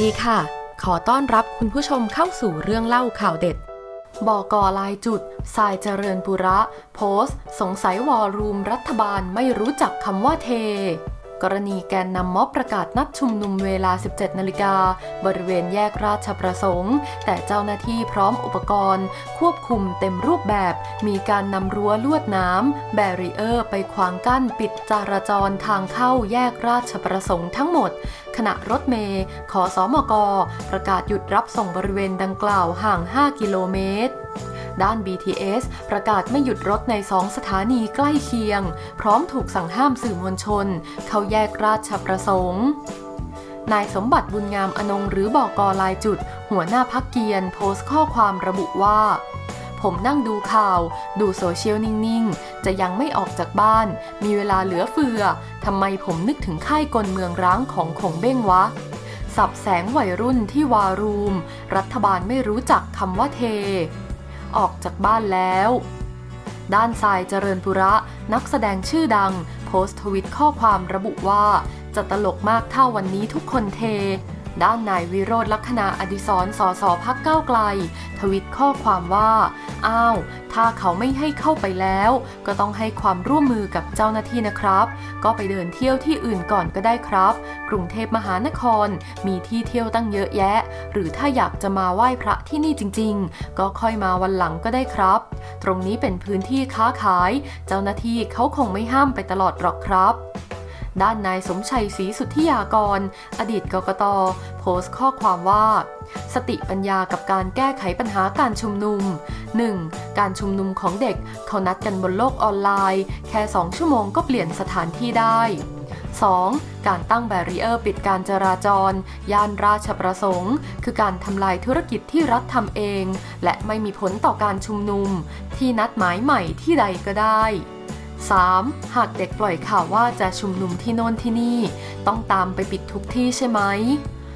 ดีค่ะ ขอต้อนรับคุณผู้ชมเข้าสู่เรื่องเล่าข่าวเด็ด บอกอลายจุดทรายเจริญปุระ โพสต์ สงสัยวอลรูมรัฐบาลไม่รู้จักคำว่าเท กรณีแกนนำม็อบประกาศนัดชุมนุมเวลา 17 นาฬิกา บริเวณแยกราชประสงค์ แต่เจ้าหน้าที่พร้อมอุปกรณ์ ควบคุมเต็มรูปแบบ มีการนำรั้วลวดน้ำแบรีเออร์ ไปขวางกั้นปิดจราจรทางเข้าแยกราชประสงค์ทั้งหมด ขณะรถเมย์ขอสอมกประกาศหยุดรับส่งบริเวณดังกล่าวห่าง 5 กิโลเมตร ด้าน BTS ประกาศไม่หยุดรถใน 2 สถานีใกล้เคียง พร้อมถูกสั่งห้ามสื่อมวลชน เข้าแยกราชประสงค์นายสมบัติบุญงามอนงหรือบอกอลายจุด หัวหน้าพักเกียรโพสต์ข้อความระบุว่า ผมนั่งดูข่าว ดูโซเชียลนิ่งๆ จะยังไม่ออกจากบ้าน มีเวลาเหลือเฟือ ทำไมผมนึกถึงค่ายกลเมืองร้างของขงเบ้งวะ สับแสงวัยรุ่นที่วารูม รัฐบาลไม่รู้จักคำว่าเท ออกจากบ้านแล้ว ด้านทรายเจริญปุระ นักแสดงชื่อดัง โพสต์ทวิตข้อความระบุว่า จะตลกมากถ้าวันนี้ทุกคนเท ด้านนายวิโรธลักษณะอดิศรสอสอพักก้าวไกล ทวิตข้อความว่า อ้าว ถ้าเขาไม่ให้เข้าไปแล้ว ก็ต้องให้ความร่วมมือกับเจ้าหน้าที่นะครับ ก็ไปเดินเที่ยวที่อื่นก่อนก็ได้ครับ กรุงเทพมหานครมีที่เที่ยวตั้งเยอะแยะ หรือถ้าอยากจะมาไหว้พระที่นี่จริง ๆ ก็ค่อยมาวันหลังก็ได้ครับ ตรงนี้เป็นพื้นที่ค้าขาย เจ้าหน้าที่เขาคงไม่ห้ามไปตลอดหรอกครับ ด้านนายสมชัยศรีสุทธิยากร อดีตกกตโพสต์ข้อความว่า สติปัญญากับการแก้ไขปัญหาการชุมนุม 1. การชุมนุมของเด็กเขานัดกันบนโลกออนไลน์ แค่ 2 ชั่วโมงก็เปลี่ยนสถานที่ได้ 2. การตั้งแบรีเออร์ปิดการจราจร ย่านราชประสงค์ คือการทำลายธุรกิจที่รัฐทำเอง และไม่มีผลต่อการชุมนุม ที่นัดหมายใหม่ที่ใดก็ได้ 3. หากเด็กปล่อยข่าวว่าจะชุมนุมที่โน่นที่นี่ ต้องตามไปปิดทุกที่ใช่ไหม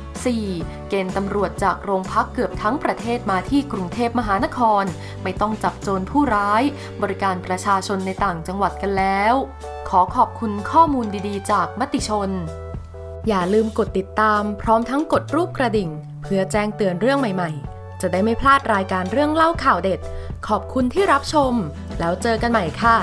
4. เกณฑ์ตำรวจจากโรงพักเกือบทั้งประเทศมาที่กรุงเทพมหานคร ไม่ต้องจับโจรผู้ร้าย บริการประชาชนในต่างจังหวัดกันแล้ว ขอขอบคุณข้อมูลดีๆ จากมติชน อย่าลืมกดติดตามพร้อมทั้งกดรูปกระดิ่ง เพื่อแจ้งเตือนเรื่องใหม่ๆ จะได้ไม่พลาดรายการเรื่องเล่าข่าวเด็ด ขอบคุณที่รับชม แล้วเจอกันใหม่ค่ะ